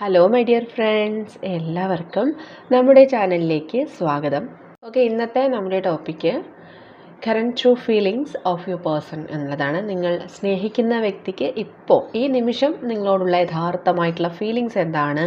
Hello my dear friends എല്ലാവർക്കും നമ്മുടെ ചാനലിലേക്ക് സ്വാഗതം. ഓക്കെ ഇന്നത്തെ നമ്മുടെ topic current true feelings of you person എന്നുള്ളതാണ് നിങ്ങൾ സ്നേഹിക്കുന്ന വ്യക്തിക്ക് ഇപ്പോൾ ഈ നിമിഷം നിങ്ങളോടുള്ള യഥാർത്ഥമായിട്ടുള്ള ഫീലിങ്സ് എന്താണ്?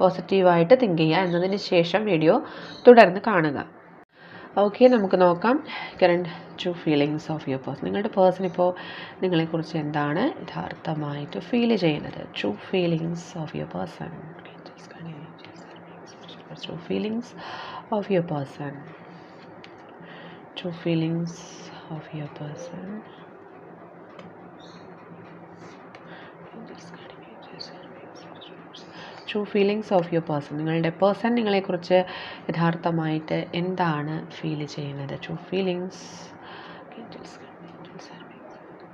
പോസിറ്റീവായിട്ട് തിങ്ക് ചെയ്യുക എന്നതിന് ശേഷം വീഡിയോ തുടർന്ന് കാണുക. ഓക്കെ നമുക്ക് നോക്കാം. Current to feelings of your person നിങ്ങളുടെ പേഴ്സൺ ഇപ്പോൾ നിങ്ങളെക്കുറിച്ച് എന്താണ് യഥാർത്ഥമായിട്ട് ഫീൽ ചെയ്യുന്നത്? True feelings of your person true feelings of your person true feelings of your person true feelings of your person നിങ്ങളുടെ പേഴ്സൺ നിങ്ങളെക്കുറിച്ച് യഥാർത്ഥമായിട്ട് എന്താണ് ഫീൽ ചെയ്യുന്നത്? True feelings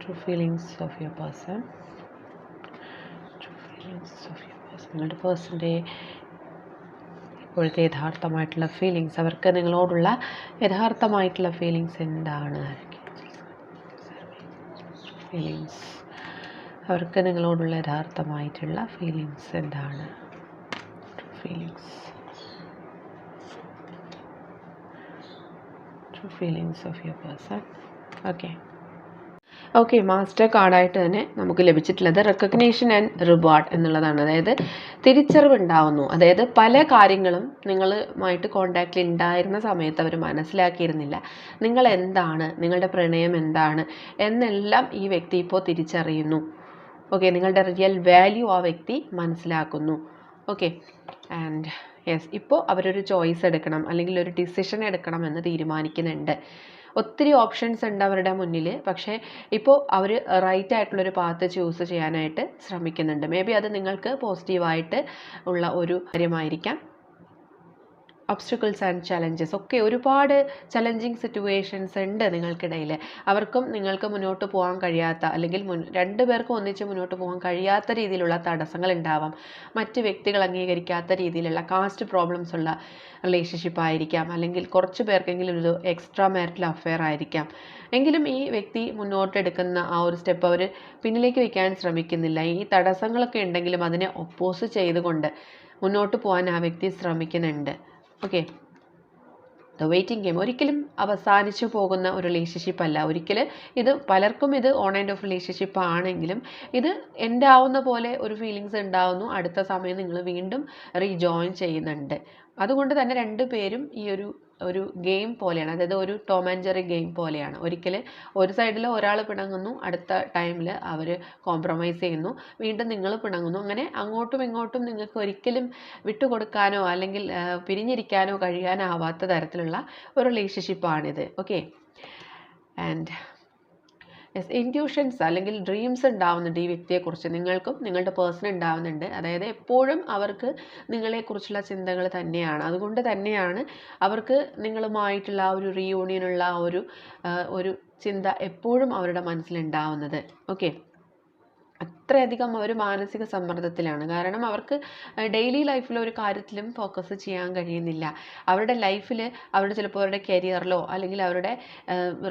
true feelings of your person true feelings of your person നിങ്ങളുടെ പേഴ്സന്റെ ഇപ്പോഴത്തെ യഥാർത്ഥമായിട്ടുള്ള feelings അവർക്ക് നിങ്ങളോടുള്ള യഥാർത്ഥമായിട്ടുള്ള ഫീലിങ്സ് എന്താണ്? ഫീലിങ്സ് അവർക്ക് നിങ്ങളോടുള്ള യഥാർത്ഥമായിട്ടുള്ള ഫീലിങ്സ് എന്താണ്? Feelings True feelings of your person. Okay. Okay master കാർഡായിട്ട് തന്നെ നമുക്ക് ലഭിച്ചിട്ടുള്ളത് റെക്കഗ്നേഷൻ ആൻഡ് റിവാർഡ് എന്നുള്ളതാണ്. അതായത് തിരിച്ചറിവ് ഉണ്ടാവുന്നു അതായത് പല കാര്യങ്ങളും നിങ്ങളുമായിട്ട് കോണ്ടാക്റ്റിൽ ഉണ്ടായിരുന്ന സമയത്ത് അവർ മനസ്സിലാക്കിയിരുന്നില്ല. നിങ്ങൾ എന്താണ്? നിങ്ങളുടെ പ്രണയം എന്താണ്? എന്നെല്ലാം ഈ വ്യക്തി ഇപ്പോൾ തിരിച്ചറിയുന്നു. ഓക്കെ നിങ്ങളുടെ റിയൽ വാല്യൂ ആ വ്യക്തി മനസ്സിലാക്കുന്നു. ഓക്കെ ആൻഡ് യെസ് ഇപ്പോൾ അവരൊരു ചോയ്സ് എടുക്കണം അല്ലെങ്കിൽ ഒരു ഡിസിഷൻ എടുക്കണം എന്ന് തീരുമാനിക്കുന്നുണ്ട്. ഒത്തിരി ഓപ്ഷൻസ് ഉണ്ട് അവരുടെ മുന്നിൽ പക്ഷേ ഇപ്പോൾ അവർ റൈറ്റ് ആയിട്ടുള്ളൊരു പാത്ത് ചൂസ് ചെയ്യാനായിട്ട് ശ്രമിക്കുന്നുണ്ട്. മേ ബി അത് നിങ്ങൾക്ക് പോസിറ്റീവായിട്ട് ഉള്ള ഒരു കാര്യമായിരിക്കാം. ഒബ്സ്റ്റക്കിൾസ് ആൻഡ് ചലഞ്ചസ് ഒക്കെ ഒരുപാട് ചലഞ്ചിങ് സിറ്റുവേഷൻസ് ഉണ്ട് നിങ്ങൾക്കിടയിൽ. അവർക്കും നിങ്ങൾക്ക് മുന്നോട്ട് പോകാൻ കഴിയാത്ത അല്ലെങ്കിൽ മുൻ രണ്ട് പേർക്കും ഒന്നിച്ച് മുന്നോട്ട് പോകാൻ കഴിയാത്ത രീതിയിലുള്ള തടസ്സങ്ങൾ ഉണ്ടാവാം. മറ്റ് വ്യക്തികൾ അംഗീകരിക്കാത്ത രീതിയിലുള്ള കാസ്റ്റ് പ്രോബ്ലംസ് ഉള്ള റിലേഷൻഷിപ്പ് ആയിരിക്കാം. അല്ലെങ്കിൽ കുറച്ച് പേർക്കെങ്കിലും ഒരു എക്സ്ട്രാ മാരിറ്റൽ അഫെയർ ആയിരിക്കാം. എങ്കിലും ഈ വ്യക്തി മുന്നോട്ടെടുക്കുന്ന ആ ഒരു സ്റ്റെപ്പ് അവർ പിന്നിലേക്ക് വയ്ക്കാൻ ശ്രമിക്കുന്നില്ല. ഈ തടസ്സങ്ങളൊക്കെ ഉണ്ടെങ്കിലും അതിനെ ഒപ്പോസ് ചെയ്തുകൊണ്ട് മുന്നോട്ട് പോകാൻ ആ വ്യക്തി ശ്രമിക്കുന്നുണ്ട്. ഓക്കെ ദ വെയിറ്റിംഗ് ഗെയിം ഒരിക്കലും അവസാനിച്ചു പോകുന്ന ഒരു റിലേഷൻഷിപ്പ് അല്ല. ഒരിക്കൽ ഇത് പലർക്കും ഇത് ഓൺ ആൻഡ് ഓഫ് റിലേഷൻഷിപ്പ് ആണെങ്കിലും ഇത് എൻഡ് ആവുന്ന പോലെ ഒരു ഫീലിങ്സ് ഉണ്ടാവുന്നു. അടുത്ത സമയം നിങ്ങൾ വീണ്ടും റീജോയിൻ ചെയ്യുന്നുണ്ട്. അതുകൊണ്ട് തന്നെ രണ്ട് പേരും ഈ ഒരു ഒരു ഗെയിം പോലെയാണ്. അതായത് ഒരു ടോം ആൻഡ് ജെറി ഗെയിം പോലെയാണ്. ഒരിക്കൽ ഒരു സൈഡിൽ ഒരാൾ പിണങ്ങുന്നു അടുത്ത ടൈമിൽ അവർ കോംപ്രമൈസ് ചെയ്യുന്നു. വീണ്ടും നിങ്ങൾ പിണങ്ങുന്നു. അങ്ങനെ അങ്ങോട്ടും ഇങ്ങോട്ടും നിങ്ങൾക്ക് ഒരിക്കലും വിട്ടുകൊടുക്കാനോ അല്ലെങ്കിൽ പിരിഞ്ഞിരിക്കാനോ കഴിയാനാവാത്ത തരത്തിലുള്ള ഒരു റിലേഷൻഷിപ്പാണിത് ഓക്കെ ആൻഡ് യെസ് ഇന്റ്യൂഷൻസ് അല്ലെങ്കിൽ ഡ്രീംസ് ഉണ്ടാവുന്നുണ്ട് ഈ വ്യക്തിയെക്കുറിച്ച് നിങ്ങൾക്കും നിങ്ങളുടെ പേഴ്സൺ ഉണ്ടാവുന്നുണ്ട്. അതായത് എപ്പോഴും അവർക്ക് നിങ്ങളെക്കുറിച്ചുള്ള ചിന്തകൾ തന്നെയാണ്. അതുകൊണ്ട് തന്നെയാണ് അവർക്ക് നിങ്ങളുമായിട്ടുള്ള ആ ഒരു റീയൂണിയനുള്ള ആ ഒരു ഒരു ചിന്ത എപ്പോഴും അവരുടെ മനസ്സിലുണ്ടാവുന്നത് ഓക്കെ അത്രയധികം അവർ മാനസിക സമ്മർദ്ദത്തിലാണ്. കാരണം അവർക്ക് ഡെയിലി ലൈഫിൽ ഒരു കാര്യത്തിലും ഫോക്കസ് ചെയ്യാൻ കഴിയുന്നില്ല. അവരുടെ ലൈഫിൽ അവരുടെ ചിലപ്പോൾ അവരുടെ കരിയറിലോ അല്ലെങ്കിൽ അവരുടെ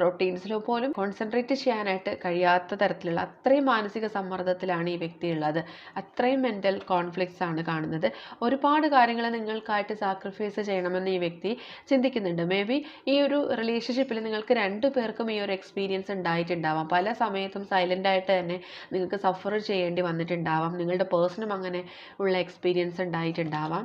റൊട്ടീൻസിലോ പോലും കോൺസെൻട്രേറ്റ് ചെയ്യാനായിട്ട് കഴിയാത്ത തരത്തിലുള്ള അത്രയും മാനസിക സമ്മർദ്ദത്തിലാണ് ഈ വ്യക്തി ഉള്ളത്. അത്രയും മെന്റൽ കോൺഫ്ലിക്ട്സ് ആണ് കാണുന്നത്. ഒരുപാട് കാര്യങ്ങൾ നിങ്ങൾക്കായിട്ട് സാക്രിഫൈസ് ചെയ്യണമെന്ന് ഈ വ്യക്തി ചിന്തിക്കുന്നുണ്ട്. മേ ബി ഈ ഒരു റിലേഷൻഷിപ്പിൽ നിങ്ങൾക്ക് രണ്ടു പേർക്കും ഈ ഒരു എക്സ്പീരിയൻസ് ഉണ്ടായിട്ടുണ്ടാവാം. പല സമയത്തും സൈലന്റ് ആയിട്ട് തന്നെ നിങ്ങൾക്ക് സഫർ ചെയ്യേണ്ടി വന്നിട്ടുണ്ടാവാം. നിങ്ങളുടെ പേഴ്സണും അങ്ങനെ ഉള്ള എക്സ്പീരിയൻസ് ഉണ്ടായിട്ടുണ്ടാവാം.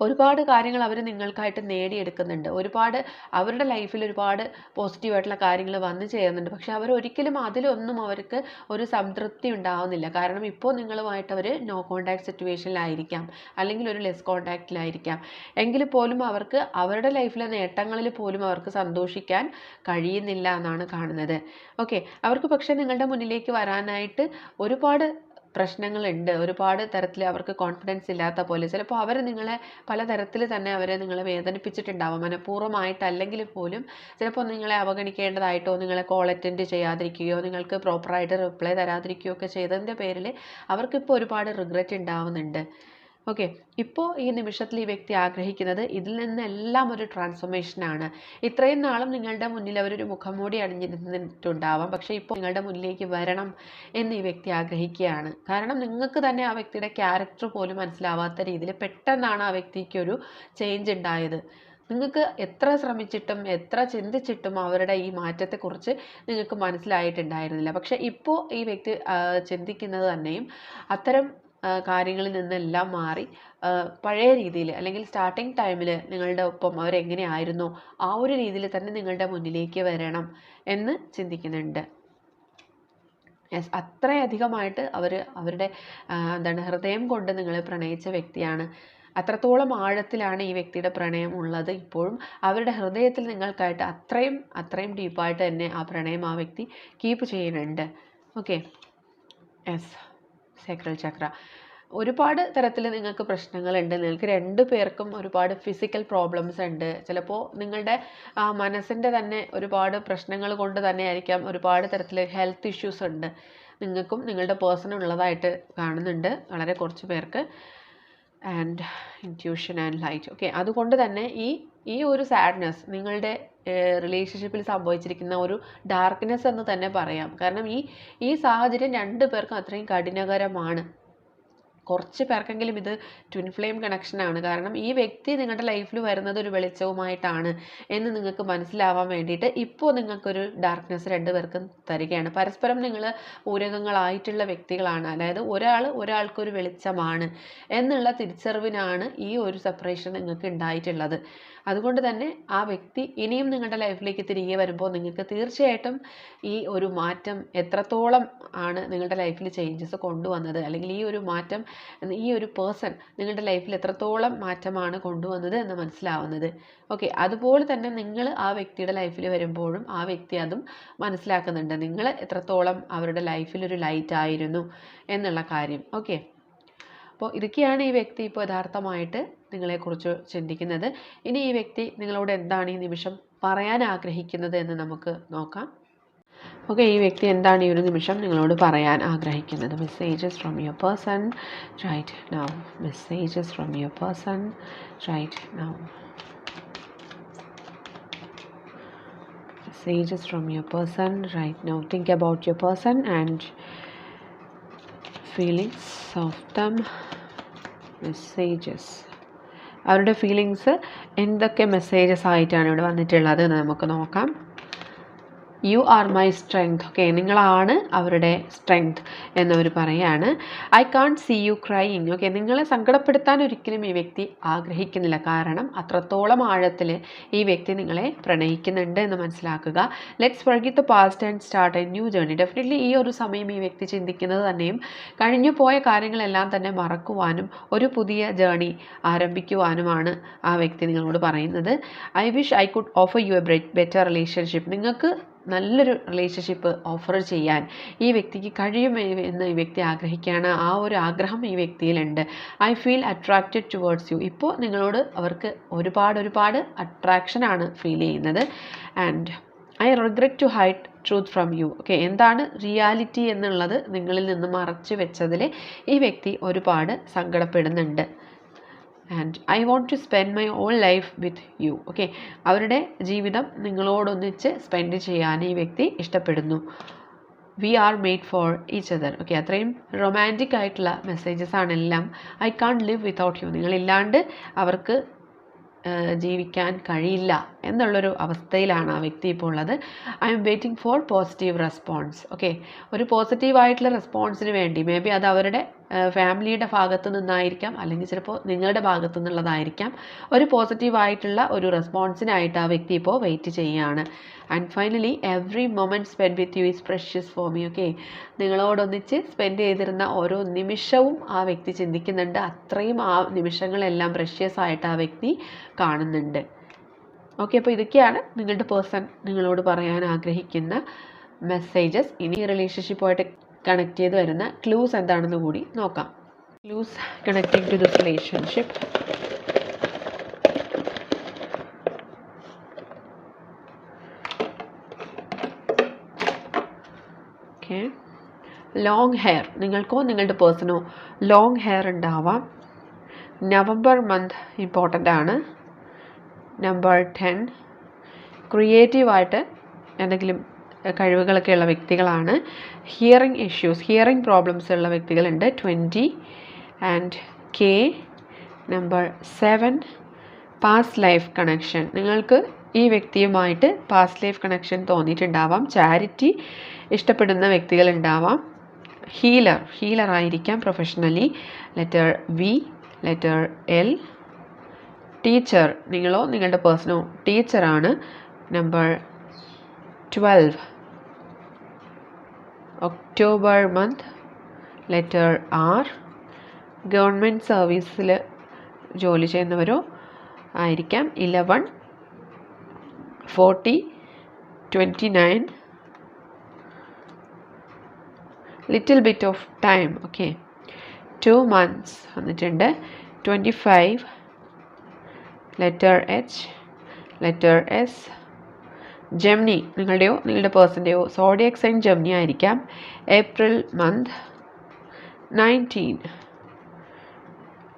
ഒരുപാട് കാര്യങ്ങൾ അവർ നിങ്ങൾക്കായിട്ട് നേടിയെടുക്കുന്നുണ്ട്. ഒരുപാട് അവരുടെ ലൈഫിൽ ഒരുപാട് പോസിറ്റീവായിട്ടുള്ള കാര്യങ്ങൾ വന്നു ചേരുന്നുണ്ട്. പക്ഷെ അവർ ഒരിക്കലും അതിലൊന്നും അവർക്ക് ഒരു സംതൃപ്തി ഉണ്ടാവുന്നില്ല. കാരണം ഇപ്പോൾ നിങ്ങളുമായിട്ട് അവർ നോ കോണ്ടാക്ട് സിറ്റുവേഷനിലായിരിക്കാം അല്ലെങ്കിൽ ഒരു ലെസ് കോണ്ടാക്റ്റിലായിരിക്കാം എങ്കിൽ പോലും അവർക്ക് അവരുടെ ലൈഫിലെ നേട്ടങ്ങളിൽ പോലും അവർക്ക് സന്തോഷിക്കാൻ കഴിയുന്നില്ല എന്നാണ് കാണുന്നത്. ഓക്കെ. അവർക്ക് പക്ഷേ നിങ്ങളുടെ മുന്നിലേക്ക് വരാനായിട്ട് ഒരുപാട് പ്രശ്നങ്ങളുണ്ട്. ഒരുപാട് തരത്തിൽ അവർക്ക് കോൺഫിഡൻസ് ഇല്ലാത്ത പോലെ. ചിലപ്പോൾ അവർ നിങ്ങളെ പലതരത്തിൽ തന്നെ അവരെ നിങ്ങളെ വേദനിപ്പിച്ചിട്ടുണ്ടാവാം. മനഃപൂർവമായിട്ടല്ലെങ്കിൽ പോലും ചിലപ്പോൾ നിങ്ങളെ അവഗണിക്കേണ്ടതായിട്ടോ നിങ്ങളെ കോൾ അറ്റൻഡ് ചെയ്യാതിരിക്കുകയോ നിങ്ങൾക്ക് പ്രോപ്പറായിട്ട് റിപ്ലൈ തരാതിരിക്കുകയോ ഒക്കെ ചെയ്തതിന്റെ പേരിൽ അവർക്കിപ്പോൾ ഒരുപാട് റിഗ്രറ്റ് ഉണ്ടാവുന്നുണ്ട് ഓക്കെ. ഇപ്പോൾ ഈ നിമിഷത്തിൽ ഈ വ്യക്തി ആഗ്രഹിക്കുന്നത് ഇതിൽ നിന്നെല്ലാം ഒരു ട്രാൻസ്ഫോർമേഷനാണ് ഇത്രയും നാളും നിങ്ങളുടെ മുന്നിൽ അവരൊരു മുഖംമൂടി അണിഞ്ഞിരുന്നിട്ടുണ്ടാവാം. പക്ഷേ ഇപ്പോൾ നിങ്ങളുടെ മുന്നിലേക്ക് വരണം എന്ന് ഈ വ്യക്തി ആഗ്രഹിക്കുകയാണ്. കാരണം നിങ്ങൾക്ക് തന്നെ ആ വ്യക്തിയുടെ ക്യാരക്ടർ പോലും മനസ്സിലാവാത്ത രീതിയിൽ പെട്ടെന്നാണ് ആ വ്യക്തിക്ക് ഒരു ചേഞ്ച് ഉണ്ടായത്. നിങ്ങൾക്ക് എത്ര ശ്രമിച്ചിട്ടും എത്ര ചിന്തിച്ചിട്ടും അവരുടെ ഈ മാറ്റത്തെക്കുറിച്ച് നിങ്ങൾക്ക് മനസ്സിലായിട്ടുണ്ടായിരുന്നില്ല. പക്ഷേ ഇപ്പോൾ ഈ വ്യക്തി ചിന്തിക്കുന്നത് തന്നെയും അത്തരം കാര്യങ്ങളിൽ നിന്നെല്ലാം മാറി. പഴയ രീതിയിൽ അല്ലെങ്കിൽ സ്റ്റാർട്ടിങ് ടൈമിൽ നിങ്ങളുടെ ഒപ്പം അവരെങ്ങനെയായിരുന്നോ? ആ ഒരു രീതിയിൽ തന്നെ നിങ്ങളുടെ മുന്നിലേക്ക് വരണം എന്ന് ചിന്തിക്കുന്നുണ്ട്. യെസ് അത്രയധികമായിട്ട് അവർ അവരുടെ എന്താണ് ഹൃദയം കൊണ്ട് നിങ്ങളെ പ്രണയിച്ച വ്യക്തിയാണ്. അത്രത്തോളം ആഴത്തിലാണ് ഈ വ്യക്തിയുടെ പ്രണയം ഉള്ളത്. ഇപ്പോഴും അവരുടെ ഹൃദയത്തിൽ നിങ്ങൾക്കായിട്ട് അത്രയും അത്രയും ഡീപ്പായിട്ട് തന്നെ ആ പ്രണയം ആ വ്യക്തി കീപ്പ് ചെയ്യുന്നുണ്ട്. Okay yes sacral chakra. ഒരുപാട് തരത്തിൽ നിങ്ങൾക്ക് പ്രശ്നങ്ങളുണ്ട്. നിങ്ങൾക്ക് രണ്ട് പേർക്കും ഒരുപാട് ഫിസിക്കൽ പ്രോബ്ലംസ് ഉണ്ട്. ചിലപ്പോൾ നിങ്ങളുടെ മനസ്സിന്റെ തന്നെ ഒരുപാട് പ്രശ്നങ്ങൾ കൊണ്ട് തന്നെ ആയിരിക്കാം ഒരുപാട് തരത്തിൽ ഹെൽത്ത് ഇഷ്യൂസ് ഉണ്ട്. നിങ്ങൾക്കും നിങ്ങളുടെ പേഴ്സണുള്ളതായിട്ട് കാണുന്നുണ്ട്. വളരെ കുറച്ച് പേർക്ക്. And intuition and light okay അതുകൊണ്ട് തന്നെ ഈ ഈ ഒരു സാഡ്നെസ് നിങ്ങളുടെ റിലേഷൻഷിപ്പിൽ സംഭവിച്ചിരിക്കുന്ന ഒരു ഡാർക്ക്നെസ് എന്ന് തന്നെ പറയാം. കാരണം ഈ ഈ സാഹചര്യം രണ്ട് പേർക്കും അത്രയും കഠിനകരമാണ്. കുറച്ച് പേർക്കെങ്കിലും ഇത് ട്വിൻ ഫ്ലെയിം കണക്ഷനാണ് കാരണം ഈ വ്യക്തി നിങ്ങളുടെ ലൈഫിൽ വരുന്നത് ഒരു വെളിച്ചവുമായിട്ടാണ് എന്ന് നിങ്ങൾക്ക് മനസ്സിലാവാൻ വേണ്ടിയിട്ട് ഇപ്പോൾ നിങ്ങൾക്കൊരു ഡാർക്ക്നെസ് രണ്ടു പേർക്കും തരികയാണ്. പരസ്പരം നിങ്ങൾ പൂരകങ്ങളായിട്ടുള്ള വ്യക്തികളാണ്. അതായത് ഒരാൾ ഒരാൾക്കൊരു വെളിച്ചമാണ് എന്നുള്ള തിരിച്ചറിവിനാണ് ഈ ഒരു സെപ്പറേഷൻ നിങ്ങൾക്ക് ഉണ്ടായിട്ടുള്ളത്. അതുകൊണ്ട് തന്നെ ആ വ്യക്തി ഇനിയും നിങ്ങളുടെ ലൈഫിലേക്ക് തിരികെ വരുമ്പോൾ നിങ്ങൾക്ക് തീർച്ചയായിട്ടും ഈ ഒരു മാറ്റം എത്രത്തോളം ആണ് നിങ്ങളുടെ ലൈഫിൽ ചേഞ്ചസ് കൊണ്ടുവന്നത്? അല്ലെങ്കിൽ ഈ ഒരു മാറ്റം ഈ ഒരു പേഴ്സൺ നിങ്ങളുടെ ലൈഫിൽ എത്രത്തോളം മാറ്റമാണ് കൊണ്ടുവന്നത് എന്ന് മനസ്സിലാവുന്നത്. ഓക്കെ അതുപോലെ തന്നെ നിങ്ങൾ ആ വ്യക്തിയുടെ ലൈഫിൽ വരുമ്പോഴും ആ വ്യക്തി അതും മനസ്സിലാക്കുന്നുണ്ട്. നിങ്ങൾ എത്രത്തോളം അവരുടെ ലൈഫിൽ ഒരു ലൈറ്റ് ആയിരുന്നു എന്നുള്ള കാര്യം. ഓക്കെ അപ്പോൾ ഇതൊക്കെയാണ് ഈ വ്യക്തി ഇപ്പോൾ യഥാർത്ഥമായിട്ട് നിങ്ങളെക്കുറിച്ച് ചിന്തിക്കുന്നത്. ഇനി ഈ വ്യക്തി നിങ്ങളോട് എന്താണ് ഈ നിമിഷം പറയാൻ ആഗ്രഹിക്കുന്നത് എന്ന് നമുക്ക് നോക്കാം. ഓക്കെ ഈ വ്യക്തി എന്താണ് ഈ ഒരു നിമിഷം നിങ്ങളോട് പറയാൻ ആഗ്രഹിക്കുന്നത്? Messages from your person right now messages from your person right now messages from your person. Right now. Think about your person and feelings of them messages അവരുടെ ഫീലിങ്സ് എന്തൊക്കെ മെസ്സേജസ് ആയിട്ടാണ് ഇവിടെ വന്നിട്ടുള്ളത്. എന്ന് നമുക്ക് നോക്കാം. You are my strength okay നിങ്ങളാണ് അവരുടെ സ്ട്രെങ്ത് എന്നവർ പറയാണ്. I can't see you crying okay നിങ്ങളെ സങ്കടപ്പെടുത്താൻ ഒരിക്കലും ഈ വ്യക്തി ആഗ്രഹിക്കുന്നില്ല. കാരണം അത്രത്തോളം ആഴത്തിൽ ഈ വ്യക്തി നിങ്ങളെ പ്രണയിക്കുന്നുണ്ട് എന്ന് മനസ്സിലാക്കുക. Let's forget the past and start a new journey definitely ഈ ഒരു സമയം ഈ വ്യക്തി ചിന്തിക്കുന്നത് തന്നെയും കഴിഞ്ഞു പോയ കാര്യങ്ങളെല്ലാം തന്നെ മറക്കുവാനും ഒരു പുതിയ ജേർണി ആരംഭിക്കുവാനുമാണ് ആ വ്യക്തി നിങ്ങളോട് പറയുന്നത്. I wish I could offer you a better relationship നിങ്ങൾക്ക് നല്ലൊരു റിലേഷൻഷിപ്പ് ഓഫർ ചെയ്യാൻ ഈ വ്യക്തിക്ക് കഴിയും എന്ന് ഈ വ്യക്തി ആഗ്രഹിക്കുകയാണ്. ആ ഒരു ആഗ്രഹം ഈ വ്യക്തിയിലുണ്ട്. I feel attracted towards you ഇപ്പോൾ നിങ്ങളോട് അവർക്ക് ഒരുപാട് ഒരുപാട് അട്രാക്ഷനാണ് ഫീൽ ചെയ്യുന്നത്. And I regret to hide truth from you okay എന്താണ് റിയാലിറ്റി എന്നുള്ളത് നിങ്ങളിൽ നിന്ന് മറച്ചു വെച്ചതിൽ ഈ വ്യക്തി ഒരുപാട് സങ്കടപ്പെടുന്നുണ്ട്. And I want to spend my all life with you okay അവരുടെ ജീവിതം നിങ്ങളോടൊന്നിച്ച് സ്പെൻഡ് ചെയ്യാൻ ഈ വ്യക്തി ഇഷ്ടപ്പെടുന്നു. We are made for each other okay അത്രയും റൊമാന്റിക് ആയിട്ടുള്ള messages ആണെല്ലാം I can't live without you നിങ്ങളില്ലാണ്ട് അവർക്ക് ജീവിക്കാൻ കഴിയില്ല എന്നുള്ളൊരു അവസ്ഥയിലാണ് ആ വ്യക്തി ഇപ്പോൾ ഉള്ളത്. I'm waiting for positive response okay ഒരു പോസിറ്റീവായിട്ടുള്ള റെസ്പോൺസിന് വേണ്ടി മേ ബി അത് അവരുടെ ഫാമിലിയുടെ ഭാഗത്തു നിന്നായിരിക്കാം അല്ലെങ്കിൽ ചിലപ്പോൾ നിങ്ങളുടെ ഭാഗത്തു നിന്നുള്ളതായിരിക്കാം ഒരു പോസിറ്റീവായിട്ടുള്ള ഒരു റെസ്പോൺസിനായിട്ട് ആ വ്യക്തി ഇപ്പോൾ വെയിറ്റ് ചെയ്യുകയാണ്. And finally every moment spend with you is precious for me okay നിങ്ങളോടൊന്നിച്ച് spend ചെയ്തിരുന്ന ഓരോ നിമിഷവും ആ വ്യക്തി ചിന്തിക്കുന്നുണ്ട്. അത്രയും ആ നിമിഷങ്ങളെല്ലാം പ്രഷ്യസ് ആയിട്ട് ആ വ്യക്തി കാണുന്നുണ്ട്. ഓക്കെ അപ്പോൾ ഇതൊക്കെയാണ് നിങ്ങളുടെ പേഴ്സൺ നിങ്ങളോട് പറയാൻ ആഗ്രഹിക്കുന്ന മെസ്സേജസ് ഇനി റിലേഷൻഷിപ്പുമായിട്ട് കണക്ട് ചെയ്ത് വരുന്ന ക്ലൂസ് എന്താണെന്ന് കൂടി നോക്കാം. Clues connecting to this relationship okay long hair നിങ്ങൾക്കോ നിങ്ങളുടെ പേഴ്സണോ ലോങ് ഹെയർ ഉണ്ടാവാം. നവംബർ മന്ത് ഇമ്പോർട്ടന്റ് ആണ്. നമ്പർ ടെൻ ക്രിയേറ്റീവായിട്ട് എന്തെങ്കിലും കഴിവുകളൊക്കെ ഉള്ള വ്യക്തികളാണ്. ഹിയറിംഗ് ഇഷ്യൂസ് ഹിയറിംഗ് പ്രോബ്ലംസ് ഉള്ള വ്യക്തികളുണ്ട്. Twenty and K number seven past life connection നിങ്ങൾക്ക് ഈ വ്യക്തിയുമായിട്ട് പാസ്റ്റ് ലൈഫ് കണക്ഷൻ തോന്നിയിട്ടുണ്ടാവാം. ചാരിറ്റി ഇഷ്ടപ്പെടുന്ന വ്യക്തികളുണ്ടാവാം. ഹീലർ ഹീലർ ആയിരിക്കാം professionally letter V letter L teacher നിങ്ങളോ നിങ്ങളുടെ പേഴ്സണോ ടീച്ചറാണ് number twelve October month letter R government സർവീസിൽ ജോലി ചെയ്യുന്നവരോ ആയിരിക്കാം. Eleven forty twenty nine little bit of time okay two months വന്നിട്ടുണ്ട്. Twenty five letter H letter S Gemini നിങ്ങളുടെയോ നിങ്ങളുടെ പേഴ്സന്റെയോ സോഡിയക് സൈൻ ജെമിനി ആയിരിക്കാം. April month nineteen.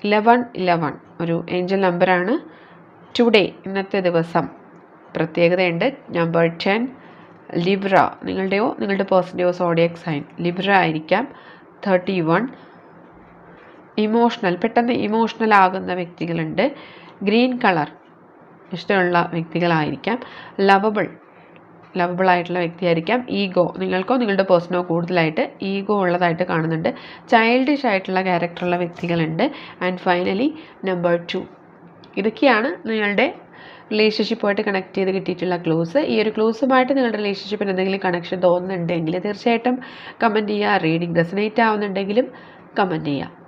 Eleven eleven ഒരു Angel നമ്പറാണ്. ടുഡേ ഇന്നത്തെ ദിവസം. പ്രത്യേകതയുണ്ട്. Number ten Libra. നിങ്ങളുടെയോ നിങ്ങളുടെ പേഴ്സന്റെയോ സോഡിയക് സൈൻ ലിബ്ര ആയിരിക്കാം. Thirty one. ഇമോഷണൽ പെട്ടെന്ന് ഇമോഷണൽ ആകുന്ന വ്യക്തികളുണ്ട്. Green colour. ഇഷ്ടമുള്ള വ്യക്തികളായിരിക്കാം. ലവബിൾ ലവബിൾ ആയിട്ടുള്ള വ്യക്തിയായിരിക്കാം. ഈഗോ നിങ്ങൾക്കോ നിങ്ങളുടെ പേഴ്സണോ കൂടുതലായിട്ട് ഈഗോ ഉള്ളതായിട്ട് കാണുന്നുണ്ട്. ചൈൽഡിഷ് ആയിട്ടുള്ള ക്യാരക്ടറുള്ള വ്യക്തികളുണ്ട്. ആൻഡ് ഫൈനലി നമ്പർ ടു ഇതൊക്കെയാണ് നിങ്ങളുടെ റിലേഷൻഷിപ്പുമായിട്ട് കണക്ട് ചെയ്ത് കിട്ടിയിട്ടുള്ള ക്ലൂസ് ഈ ഒരു ക്ലൂസുമായിട്ട് നിങ്ങളുടെ റിലേഷൻഷിപ്പിന് എന്തെങ്കിലും കണക്ഷൻ തോന്നുന്നുണ്ടെങ്കിൽ തീർച്ചയായിട്ടും കമന്റ് ചെയ്യുക റീഡിംഗ് റെസനേറ്റ് ആവുന്നുണ്ടെങ്കിലും കമന്റ് ചെയ്യുക.